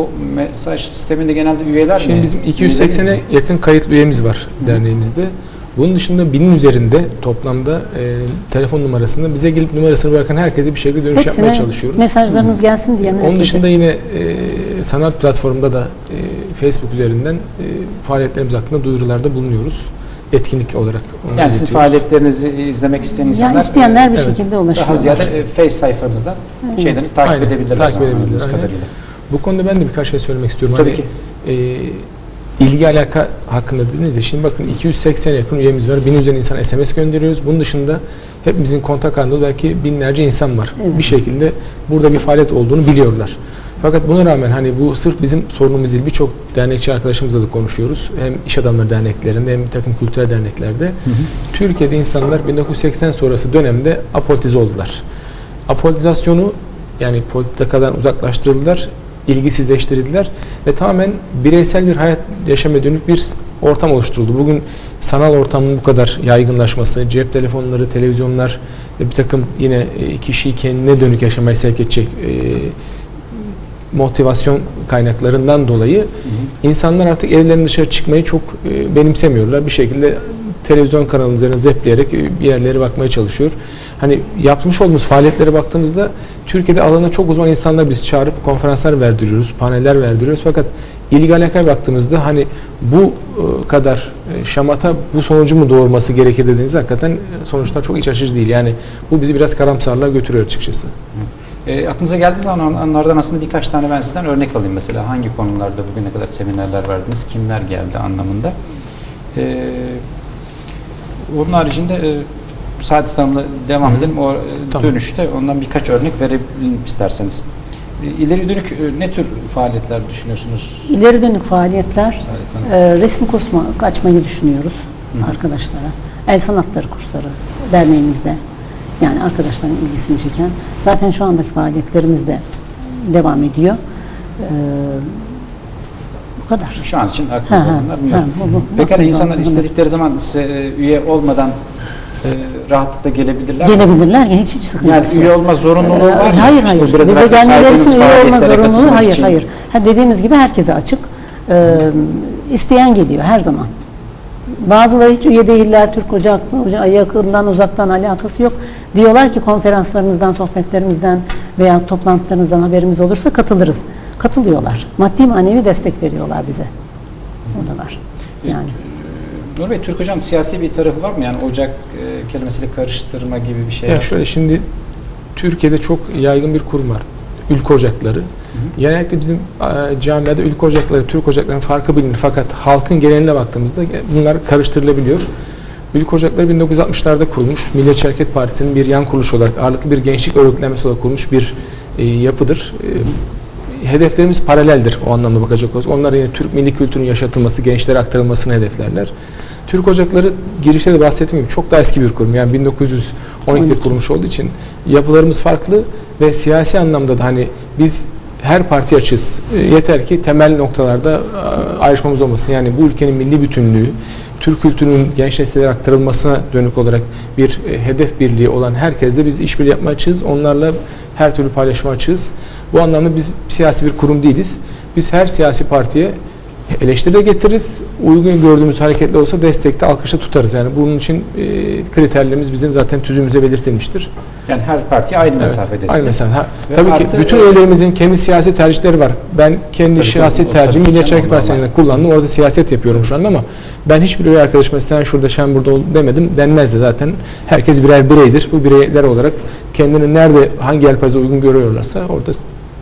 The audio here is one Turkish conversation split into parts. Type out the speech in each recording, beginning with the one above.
o mesaj sisteminde genelde üyeler mi? Şimdi bizim Üyeleriniz 280'e mi? yakın kayıtlı üyemiz var derneğimizde. Bunun dışında binin üzerinde toplamda e, telefon numarasında bize gelip numarasını bırakan herkese bir şekilde dönüş yapmaya Hepsine çalışıyoruz. mesajlarınız gelsin diye. Onun dışında yine e, sanat platformunda da e, Facebook üzerinden e, faaliyetlerimiz hakkında duyurularda bulunuyoruz. Etkinlik olarak. onu Yani sizin iletiyoruz. faaliyetlerinizi izlemek isteyen insanlar ya isteyenler bir Evet. şekilde daha ulaşıyorlar. ziyade e, Face sayfanızdan Evet. şeylerinizi takip Aynen, edebilirler. takip zaman edebilirler, anladığımız aynen. kadarıyla. Bu konuda ben de birkaç şey söylemek istiyorum. Tabii Hani, ki. e, ilgi alaka hakkında dediniz ya. Şimdi bakın 280 yakın üyemiz var. Bin üzerine insan SMS gönderiyoruz. Bunun dışında hepimizin kontak halinde belki binlerce insan var. Evet. Bir şekilde burada bir faaliyet olduğunu biliyorlar. Fakat buna rağmen hani bu sırf bizim sorunumuz değil. Birçok dernekçi arkadaşımızla da konuşuyoruz. Hem iş adamları derneklerinde hem bir takım kültürel derneklerde. Türkiye'de insanlar 1980 sonrası dönemde apolitize oldular. Apolitizasyonu yani politikadan uzaklaştırıldılar, ilgisizleştirildiler ve tamamen bireysel bir hayat yaşamaya dönük bir ortam oluşturuldu. Bugün sanal ortamın bu kadar yaygınlaşması, cep telefonları, televizyonlar ve bir takım yine e, kişiyi kendine dönük yaşamaya sevk edecek e, motivasyon kaynaklarından dolayı insanlar artık evlerinden dışarı çıkmayı çok e, benimsemiyorlar. Bir şekilde televizyon kanalının üzerine zepleyerek e, bir yerlere bakmaya çalışıyor. Hani yapmış olduğumuz faaliyetlere baktığımızda Türkiye'de alana çok uzman insanlar biz çağırıp konferanslar verdiriyoruz, paneller verdiriyoruz. Fakat ilgi alakaya baktığımızda hani bu e, kadar e, şamata bu sonucu mu doğurması gerekir dediğinizde hakikaten e, sonuçlar çok iç açıcı değil. Yani bu bizi biraz karamsarlığa götürüyor açıkçası. E, aklınıza geldiği zaman onlardan aslında birkaç tane ben sizden örnek alayım. Mesela hangi konularda bugüne kadar seminerler verdiniz, kimler geldi anlamında. E, onun haricinde e, Saadet Hanım'la devam Hı edelim. O e, Tamam. dönüşte ondan birkaç örnek verebilirim isterseniz. E, İleri dönük e, ne tür faaliyetler düşünüyorsunuz İleri dönük faaliyetler, e, resim kursu açmayı düşünüyoruz Hı arkadaşlara. El sanatları kursları derneğimizde. Yani arkadaşların ilgisini çeken. Zaten şu andaki faaliyetlerimiz de devam ediyor. E, bu kadar. Şu an için ha, olanlar bu- bu- Pekala aklımda insanlar istedikleri zaman size üye olmadan e, rahatlıkla gelebilirler. Gelebilirler ya hiç hiç Yani sıkıntısı yok. üye olma zorunluluğu Ee, var mı? Hayır İşte hayır. biraz Bize gelmeleri için üye olma zorunluluğu hayır için. hayır. Ha, dediğimiz gibi herkese açık. Ee, isteyen geliyor her zaman. Bazıları hiç üye değiller. Türk Ocak'la yakından uzaktan alakası yok. Diyorlar ki konferanslarınızdan, sohbetlerimizden veya toplantılarınızdan haberimiz olursa katılırız. Katılıyorlar. Maddi manevi destek veriyorlar bize. O da var. Yani. Nur Bey, Türk Hocam siyasi bir tarafı var mı? Yani ocak e, kelimesiyle karıştırma gibi bir şey Ya var. şöyle şimdi Türkiye'de çok yaygın bir kurum var. Ülke ocakları. Genellikle bizim e, camiada ülke ocakları, Türk ocaklarının farkı bilinir. Fakat halkın geneline baktığımızda bunlar karıştırılabiliyor. Ülke ocakları 1960'larda kurulmuş. Milliyetçi Hareket Partisi'nin bir yan kuruluş olarak ağırlıklı bir gençlik örgütlenmesi olarak kurulmuş bir e, yapıdır. E, hedeflerimiz paraleldir o anlamda bakacak olursak. Onlar yine Türk milli kültürünün yaşatılması, gençlere aktarılmasını hedeflerler. Türk Ocakları girişte de bahsettiğim gibi çok daha eski bir kurum. Yani 1912'de 12. kurulmuş olduğu için yapılarımız farklı ve siyasi anlamda da hani biz her parti açız. E, Yeter ki temel noktalarda e, ayrışmamız olmasın. Yani bu ülkenin milli bütünlüğü, Türk kültürünün genç nesillere aktarılmasına dönük olarak bir e, hedef birliği olan herkesle biz işbirliği yapmaya açığız. Onlarla her türlü paylaşma açığız. Bu anlamda biz siyasi bir kurum değiliz. Biz her siyasi partiye eleştiri de getiririz. Uygun gördüğümüz hareketli olsa destekte, alkışta tutarız. Yani bunun için e, kriterlerimiz bizim zaten tüzüğümüze belirtilmiştir. Yani her partiye aynı mesafedesiniz. Aynı mesafe. Ha, Ve tabii artı- ki bütün üyelerimizin kendi siyasi tercihleri var. Ben kendi Tabii, o- o tercihimi Milliyetçi Hareket. Partisi'nde kullandım. Orada siyaset yapıyorum şu anda ama ben hiçbir üye arkadaşıma sen şurada sen burada ol demedim. Denmez de zaten. Herkes birer bireydir. Bu bireyler olarak kendini nerede hangi yelpaze uygun görüyorlarsa orada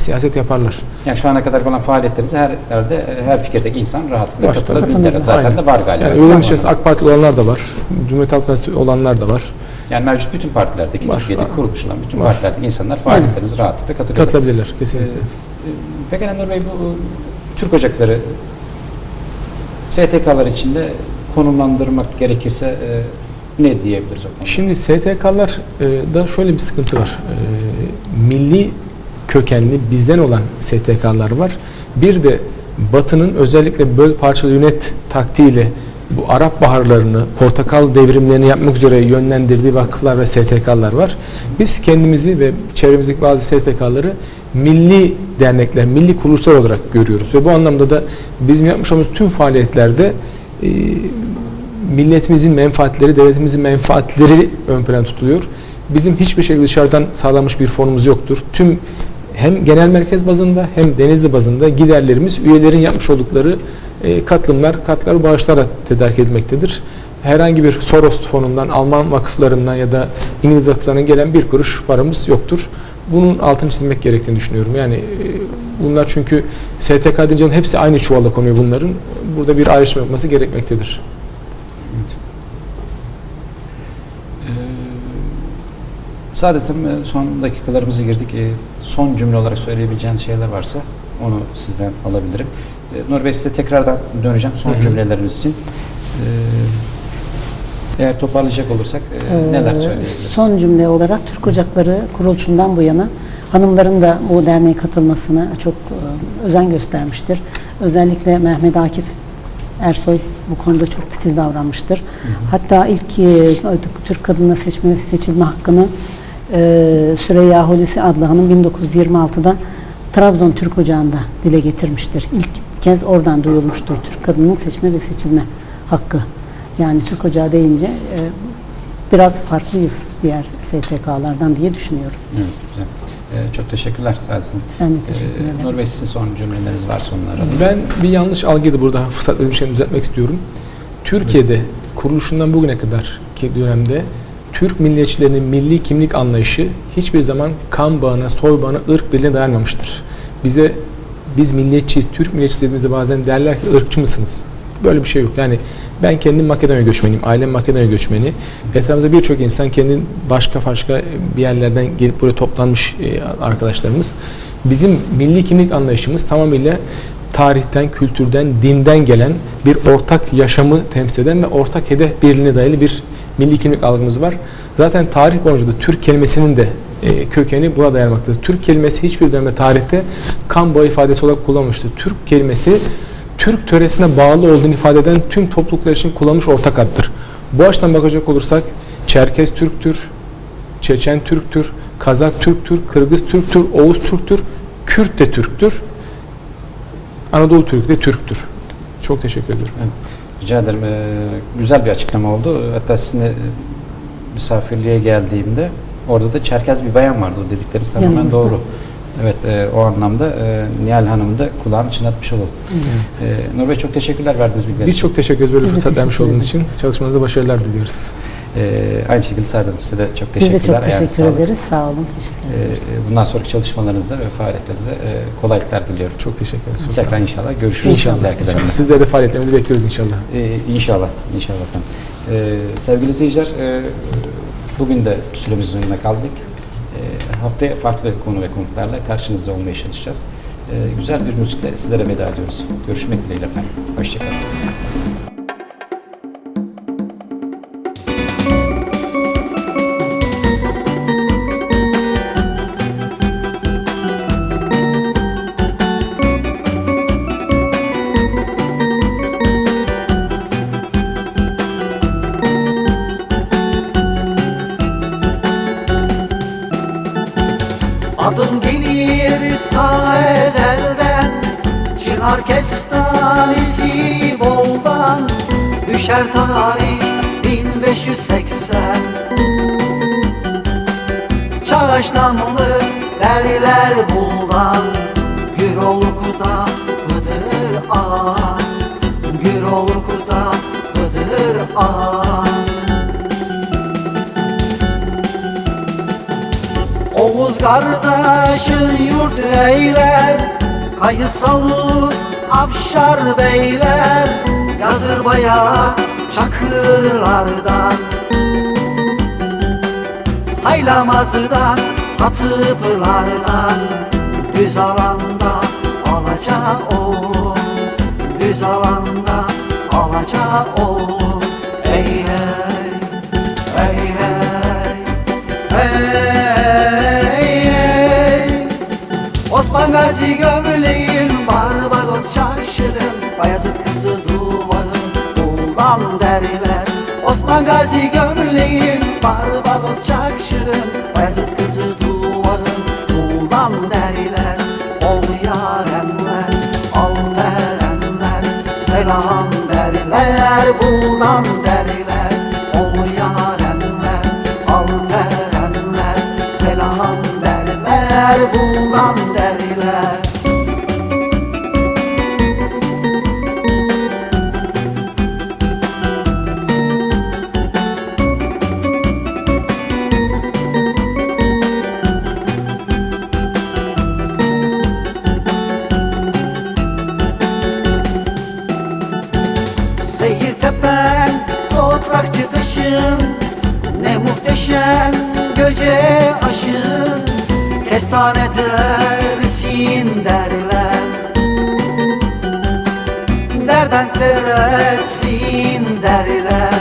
siyaset yaparlar. Yani şu ana kadar olan faaliyetleriniz her yerde, her fikirdeki insan rahatlıkla Var, katılabilir. katılabilir. Zaten Aynen. de var galiba. Yani üyelerin ama? içerisinde AK Partili olanlar da var. Cumhuriyet Halk Partisi olanlar da var. Yani mevcut bütün partilerdeki, Var, Türkiye'de var. kurulmuş olan bütün Var. partilerdeki insanlar faaliyetlerinize rahatlıkla katılıyor. Katılabilirler kesinlikle. Peki Nur Bey bu e, Türk Ocakları STK'lar içinde konumlandırmak gerekirse e, ne diyebiliriz? Şimdi STK'lar e, da şöyle bir sıkıntı var. E, milli kökenli bizden olan STK'lar var. Bir de Batı'nın özellikle böl parçalı yönet taktiğiyle bu Arap baharlarını, portakal devrimlerini yapmak üzere yönlendirdiği vakıflar ve STK'lar var. Biz kendimizi ve çevremizdeki bazı STK'ları milli dernekler, milli kuruluşlar olarak görüyoruz. Ve bu anlamda da bizim yapmış olduğumuz tüm faaliyetlerde e, milletimizin menfaatleri, devletimizin menfaatleri ön plana tutuluyor. Bizim hiçbir şekilde dışarıdan sağlanmış bir fonumuz yoktur. Tüm hem genel merkez bazında hem denizli bazında giderlerimiz üyelerin yapmış oldukları e, katılımlar, katkılar, bağışlara tedarik edilmektedir. Herhangi bir Soros fonundan, Alman vakıflarından ya da İngiliz vakıflarından gelen bir kuruş paramız yoktur. Bunun altını çizmek gerektiğini düşünüyorum. Yani e, bunlar çünkü STK deyince hepsi aynı çuvala konuyor bunların. Burada bir ayrışma yapması gerekmektedir. Evet. Ee, Saadet'im e, son dakikalarımıza girdik. E, Son cümle olarak söyleyebileceğiniz şeyler varsa onu sizden alabilirim. E, Nur Bey size tekrardan döneceğim son Hı hı. cümleleriniz için. Ee, Eğer toparlayacak olursak e, neler söyleyebiliriz? Son cümle olarak Türk Ocakları kuruluşundan bu yana hanımların da bu derneğe katılmasına çok e, özen göstermiştir. Özellikle Mehmet Akif Ersoy bu konuda çok titiz davranmıştır. Hatta ilk e, Türk kadına seçme seçilme hakkını e, Süreyya Hulusi adlı hanım 1926'da Trabzon Türk Ocağı'nda dile getirmiştir. İlk kez oradan duyulmuştur Türk kadının seçme ve seçilme hakkı. Yani Türk Ocağı deyince e, biraz farklıyız diğer STK'lardan diye düşünüyorum. Evet, güzel. Ee, Çok teşekkürler Saadet'im. Ben de teşekkür Ee, ederim. Nur Bey sizin son cümleleriniz varsa onları alalım. Ben bir yanlış algıydı burada fırsat bir şey düzeltmek istiyorum. Türkiye'de kuruluşundan bugüne kadar ki dönemde Türk milliyetçilerinin milli kimlik anlayışı hiçbir zaman kan bağına, soy bağına, ırk birliğine dayanmamıştır. Bize biz milliyetçiyiz, Türk milliyetçisi dediğimizde bazen derler ki ırkçı mısınız? Böyle bir şey yok. Yani ben kendim Makedonya göçmeniyim, ailem Makedonya göçmeni. Etrafımızda birçok insan kendi başka başka bir yerlerden gelip buraya toplanmış e, arkadaşlarımız. Bizim milli kimlik anlayışımız tamamıyla tarihten, kültürden, dinden gelen bir ortak yaşamı temsil eden ve ortak hedef birliğine dayalı bir milli kimlik algımız var. Zaten tarih boyunca da Türk kelimesinin de e, kökeni buna dayanmaktadır. Türk kelimesi hiçbir dönemde tarihte kan bağı ifadesi olarak kullanılmıştır. Türk kelimesi Türk töresine bağlı olduğunu ifade eden tüm topluluklar için kullanılmış ortak addır. Bu açıdan bakacak olursak Çerkez Türktür, Çeçen Türktür, Kazak Türktür, Kırgız Türktür, Oğuz Türktür, Kürt de Türktür, Anadolu Türk de Türktür. Çok teşekkür ediyorum. Rica ederim. Ee, güzel bir açıklama oldu. Hatta sizinle e, misafirliğe geldiğimde orada da Çerkez bir bayan vardı. O dedikleriniz tamamen Yanımızda. doğru. Evet e, o anlamda e, Nihal Hanım'ı da kulağını çınlatmış olalım. E, Nur Bey çok teşekkürler verdiğiniz bilgiler Biz çok teşekkür ederiz böyle Biz de fırsat vermiş teşekkür olduğunuz için. Çalışmanızda başarılar diliyoruz. E, aynı şekilde Hanım size de çok Biz teşekkürler. de çok teşekkür sağlık. ederiz. Sağ olun. Teşekkür ederiz. E, bundan sonraki çalışmalarınızda ve faaliyetlerinize e, kolaylıklar diliyorum. Çok teşekkür ederiz. Sağ Tekrar inşallah görüşürüz. İnşallah. inşallah. Sizlere de faaliyetlerimizi bekliyoruz inşallah. Ee, inşallah, inşallah efendim. Ee, sevgili izleyiciler, e, bugün de süremizin önüne kaldık. Ee, haftaya farklı konu ve konuklarla karşınızda olmaya çalışacağız. Ee, güzel bir müzikle sizlere veda ediyoruz. Görüşmek dileğiyle efendim. Hoşçakalın. Adım gelir ta ezelden Çınar kestanesi boldan. Düşer tarih 1580 Çağaç namlı derler buldan. Güroluk'ta Hıdır Ağa Güroluk'ta Hıdır Ağa Oğuz kardeşin yurt eyler. Kayısalı Afşar beyler. Yazır bayağı çakırlardan. Haylamazıdan Hatıplardan Düz alanda alaca oğlum Düz alanda alaca oğlum Gazi gömleğin Barbaros çarşının Bayezid kızı duvağın Oğlan Osman Gazi gömleğim Barbaros çakşırım Bayezid kızı duvağım Tuğlan derler. Ol yarenler Al verenler Selam derler Bundan derler. Ol yarenler Al verenler Selam derler Bundan tepen toprak çıkışın Ne muhteşem göce aşın. Kestane dersin derler. Derbent dersin derler.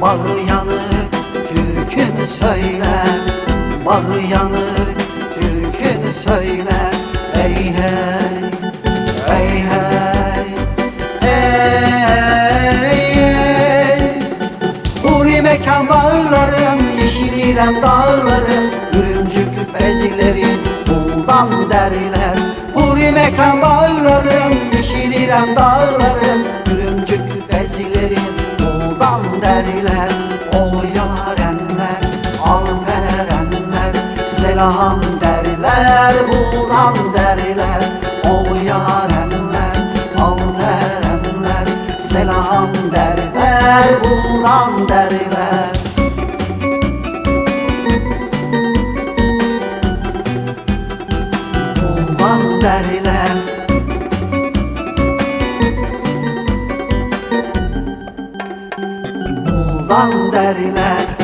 Bağı yanık türkün söyler. Bağı yanık türkün söyler mekan bağlarım Yeşil İrem dağlarım Ürümcük bezilerin Buldan derler. Huri mekan bağlarım Yeşil İrem dağlarım Ürümcük bezilerin Buldan derler. Ol yarenler Al verenler Selam derler Buldan derler. Ol yarenler Al verenler Selam derler Bundan derler derler. Bundan derler